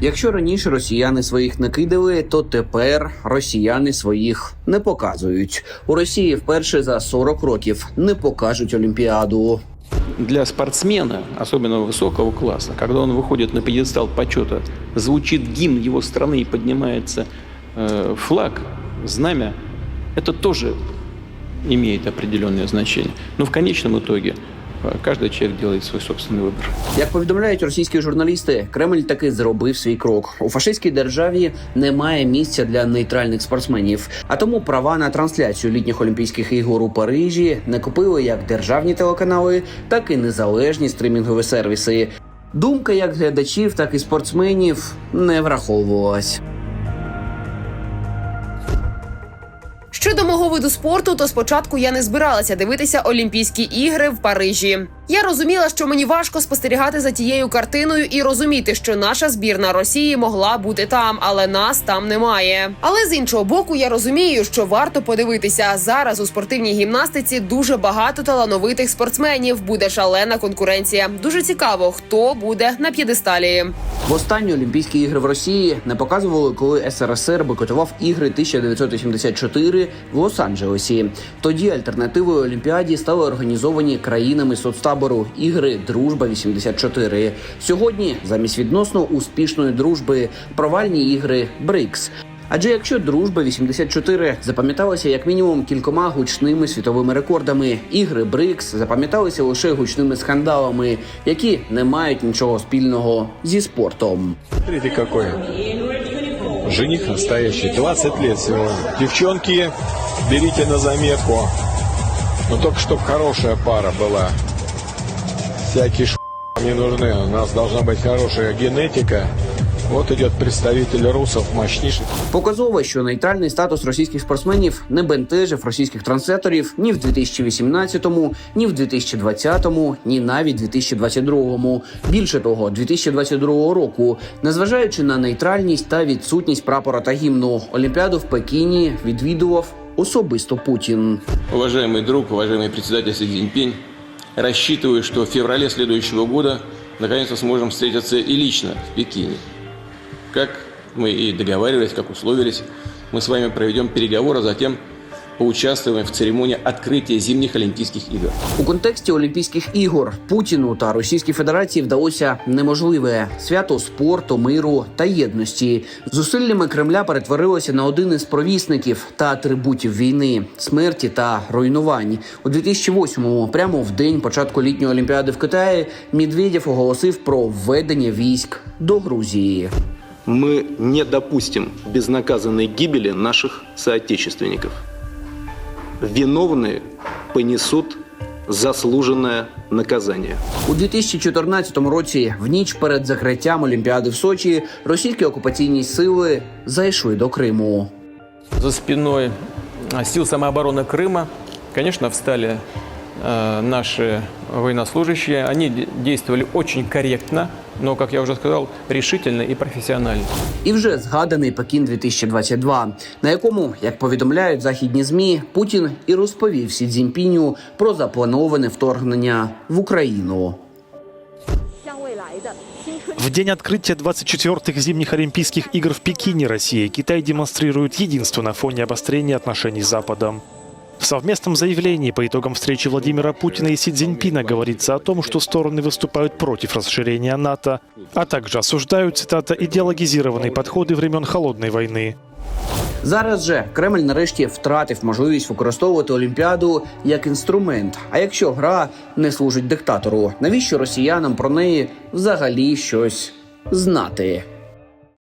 Якщо раніше росіяни своїх не кидали, то тепер росіяни своїх не показують. У Росії вперше за 40 років не покажуть Олімпіаду. Для спортсмена, особенно высокого класса, когда он выходит на пьедестал почета, звучит гимн его страны и поднимается э, флаг, знамя, это тоже имеет определенное значение. Но в конечном итоге э, каждый человек делает свой собственный выбор. Як повідомляють російські журналісти, Кремль таки зробив свій крок. У фашистській державі немає місця для нейтральних спортсменів. А тому права на трансляцію літніх олімпійських ігор у Парижі не купили як державні телеканали, так і незалежні стримінгові сервіси. Думка як глядачів, так і спортсменів не враховувалась. Щодо мого виду спорту, то спочатку я не збиралася дивитися Олімпійські ігри в Парижі. Я розуміла, що мені важко спостерігати за тією картиною і розуміти, що наша збірна Росії могла бути там, але нас там немає. Але з іншого боку, я розумію, що варто подивитися зараз у спортивній гімнастиці дуже багато талановитих спортсменів. Буде шалена конкуренція. Дуже цікаво, хто буде на п'єдесталі. Останні Олімпійські ігри в Росії не показували, коли СРСР бойкотував ігри 1984 в Лос-Анджелесі. Тоді альтернативою Олімпіаді стали організовані країнами соцтабору ігри Дружба 84 Сьогодні замість відносно успішної дружби провальні ігри БРИКС. Адже якщо дружба 84 запам'яталася як мінімум кількома гучними світовими рекордами, ігри БРИКС запам'яталися лише гучними скандалами, які не мають нічого спільного зі спортом. Смотрите какой. Жених настоящий. 20 лет сегодня. Девчонки, берите на заметку. Но только чтобы хорошая пара была. Всякие ш... не нужны. У нас должна быть хорошая генетика. Вот идет представитель русов мощнейший. Показово, що нейтральний статус російських спортсменів не бентежив російських трансляторів ні в 2018-му, ні в 2020-му, ні навіть 2022-му. Більше того, 2022 року, незважаючи на нейтральність та відсутність прапора та гімну, Олімпіаду в Пекіні відвідував особисто Путін. Уважаемый друг, уважаемый председатель Си Цзиньпинь, рассчитываю, что в феврале следующего года наконец-то сможем встретиться и лично в Пекине. Как мы и договаривались, как условились, мы с вами проведем переговоры, а затем поучаствуем в церемонии открытия зимних Олимпийских игр. У контексті Олімпійських ігор Путіну та Російській Федерації вдалося неможливе свято спорту, миру та єдності. Зусиллями Кремля перетворилося на один із провісників та атрибутів війни, смерті та руйнувань. У 2008-му, прямо в день початку літньої олімпіади в Китаї, Медведєв оголосив про введення військ до Грузії. мы не допустим безнаказанной гибели наших соотечественников. Виновные понесут заслуженное наказание. У 2014 році, в ніч перед закриттям Олімпіади в Сочі, російські окупаційні сили зайшли до Криму. За спиной а, сил самообороны Крыма, конечно, встали э, наши военнослужащие. Они де- действовали очень корректно, но, как я уже сказал, решительно і професіонально. І вже згаданий Пекін 2022, на якому, як повідомляють західні змі, Путін і розповів Сі Цзіньпіню про заплановане вторгнення в Україну. В день открытия 24-х зимних Олимпийских игр в Пекине России Китай демонстрирует единство на фоне обострения отношений с Западом. В совместном заявлении по итогам встречи Владимира Путина и Си Цзиньпина говорится о том, что стороны выступают против расширения НАТО, а также осуждают, цитата, идеологизированные подходы времен Холодной войны. Зараз же Кремль нарешті втратив можливість використовувати Олімпіаду як інструмент. А якщо гра не служить диктатору, навіщо росіянам про неї взагалі щось знати?